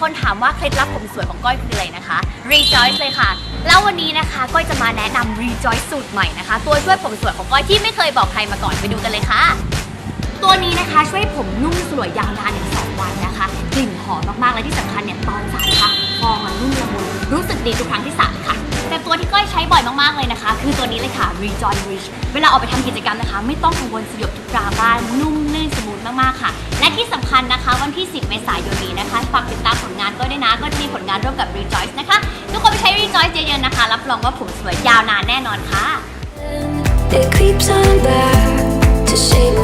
คนถามว่าเคล็ดลับผมสวยของก้อยคืออะไรนะคะ Rejoice เลยค่ะ แล้ววันนี้นะคะก้อยจะมาแนะนำ Rejoice สูตรใหม่นะคะ ตัวช่วยผมสวยของก้อยที่ไม่เคยบอกใครมาก่อนไปดูกันเลยค่ะ ตัวนี้นะคะช่วยผมนุ่มสลวยยาวนานถึง2วันนะคะ กลิ่นหอมมากๆ และที่สำคัญเนี่ยตอนสระค่ะฟองมันนุ่มละมุนรู้สึกดีทุกครั้งที่สระค่ะแต่ตัวที่ก้อยใช้บ่อยมากๆเลยนะคะ คือตัวนี้เลยค่ะ Rejoin Rich เวลาออกไปทำกิจกรรมนะคะ ไม่ต้องกังวลสยบทุกราบ้านนุ่ม ลื่นสมูทมากๆค่ะ และที่สำคัญนะคะ วันที่ 10 เมษายนนี้นะคะฝากติดตาม นะ ก็จะมีผลงานร่วมกับ Rejoice นะคะ ทุกคนไปใช้ Rejoice เยอะๆนะคะ รับรองว่าผมสวยยาวนานแน่นอนค่ะ It creeps on back to shape